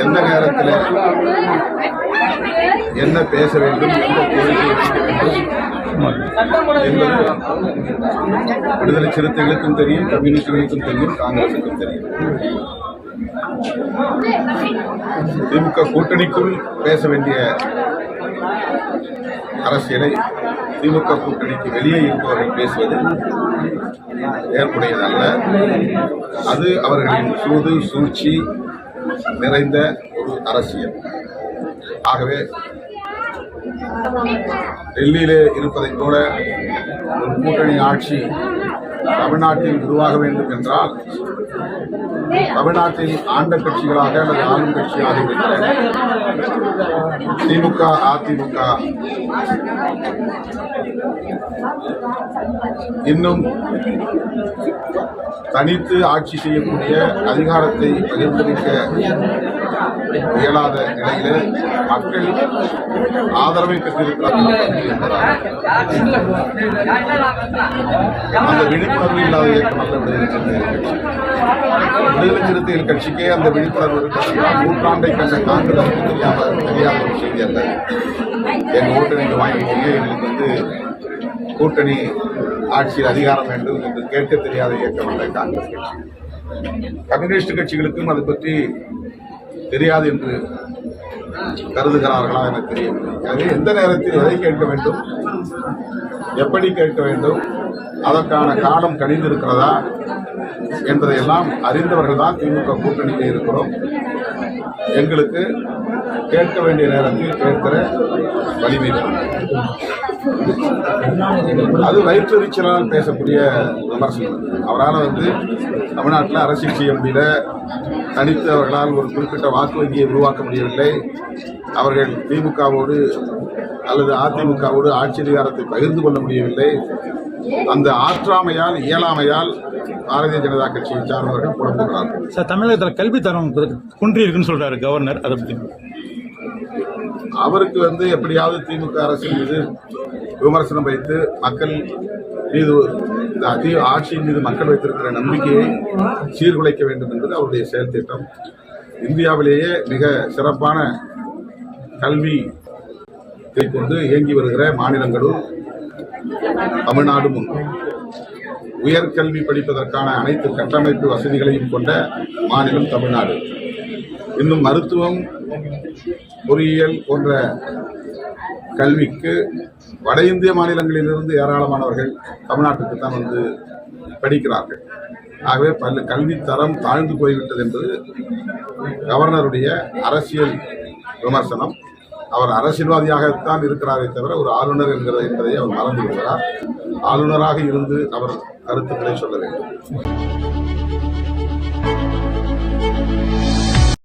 எந்த நேரத்தில் என்ன பேச வேண்டும் எந்த கோரிக்கை வைக்க வேண்டும் விடுதலை சிறுத்தைகளுக்கும் தெரியும் கம்யூனிஸ்டுகளுக்கும் தெரியும் காங்கிரசுக்கும் தெரியும். திமுக கூட்டணிக்குள் பேச வேண்டிய அரசியலை திமுக கூட்டணிக்கு வெளியே இருப்பவர்கள் பேசுவது ஏற்புடையதல்ல. அது அவர்களின் சூது சூழ்ச்சி நிறைந்த ஒரு அரசியல். ஆகவே டெல்லியிலே இருப்பதைப் போல ஒரு கூட்டணி ஆட்சி தமிழ்நாட்டில் உருவாக வேண்டும் என்றால் தமிழ்நாட்டில் ஆண்ட கட்சிகளாக அல்லது ஆளும் கட்சியாக இருக்கிற திமுக அதிமுக. இன்னும் தனித்து ஆட்சி செய்யக்கூடிய அதிகாரத்தை பகிர்ந்தளிக்க இயலாத நிலையிலே மக்கள் ஆதரவை பெற்றிருக்கிறார்கள் அந்த விழிப்புணர்வு இல்லாத இயக்கம் அல்ல விடுதலை சிறுத்தைகள் கட்சிக்கே அந்த விழிப்புணர்வு இருக்கிறது. நூற்றாண்டை கண்ட காங்கிரஸ் தெரியாம தெரியாத ஒரு செய்தி அல்ல. எங்க ஓட்டு நீங்க வாங்கிட்டீங்க எங்களுக்கு வந்து கூட்டணி ஆட்சியில் அதிகாரம் வேண்டும் என்று கேட்க தெரியாத இயக்கம் அல்ல காங்கிரஸ் கட்சி. கம்யூனிஸ்ட் கட்சிகளுக்கும் அதை பற்றி தெரியாது என்று கருதுகிறார்களா என தெரியவில்லை எனவே எந்த நேரத்தில் எதை கேட்க வேண்டும்? எப்படி கேட்க வேண்டும்? அதற்கான காலம் கணிந்திருக்கிறதா என்பதையெல்லாம் அறிந்தவர்கள் தான் திமுக கூட்டணியில் இருக்கிறோம். எங்களுக்கு கேட்க வேண்டிய நேரத்தில் கேட்கிற வலிமை அது வயிற்றெரிச்சலால் பேசக்கூடிய விமர்சனம். அவரால் வந்து தமிழ்நாட்டில் அரசியல் செய்ய முடியல. தனித்து அவர்களால் ஒரு குறிப்பிட்ட வாக்கு வங்கியை உருவாக்க முடியவில்லை. அவர்கள் திமுகவோடு அல்லது அதிமுகவோடு ஆட்சி அதிகாரத்தை பகிர்ந்து கொள்ள முடியவில்லை. அந்த ஆற்றாமையால் இயலாமையால் பாரதிய ஜனதா கட்சியை சார்ந்தவர்கள் புலம்புகிறார்கள் சார் தமிழகத்தில் கல்வி தரம் குன்றி இருக்குன்னு சொல்றாரு கவர்னர். அதை பத்தி. அவருக்கு வந்து எப்படியாவது திமுக அரசின் மீது விமர்சனம் வைத்து மக்கள் மீது இந்த அதி ஆட்சியின் மீது மக்கள் வைத்திருக்கிற நம்பிக்கையை சீர்குலைக்க வேண்டும் என்பது அவருடைய செயல் திட்டம். இந்தியாவிலேயே மிக சிறப்பான கல்வி கொண்டு இயங்கி வருகிற மாநிலங்களும் தமிழ்நாடும் ஒன்று உயர்கல்வி படிப்பதற்கான அனைத்து கட்டமைப்பு வசதிகளையும் கொண்ட மாநிலம் தமிழ்நாடு. இன்னும் மருத்துவம் பொறியியல் போன்ற கல்விக்கு வட இந்திய மாநிலங்களிலிருந்து ஏராளமானவர்கள் தமிழ்நாட்டுக்கு தான் வந்து படிக்கிறார்கள். ஆகவே பல்ல கல்வி தரம் தாழ்ந்து போய்விட்டது என்பது கவர்னருடைய அரசியல் விமர்சனம். அவர் அரசியல்வாதியாகத்தான் இருக்கிறாரே தவிர ஒரு ஆளுநர் என்கிற என்பதை அவர் மறந்து விடுகிறார். ஆளுநராக இருந்து அவர் கருத்துக்களை சொல்ல வேண்டும்.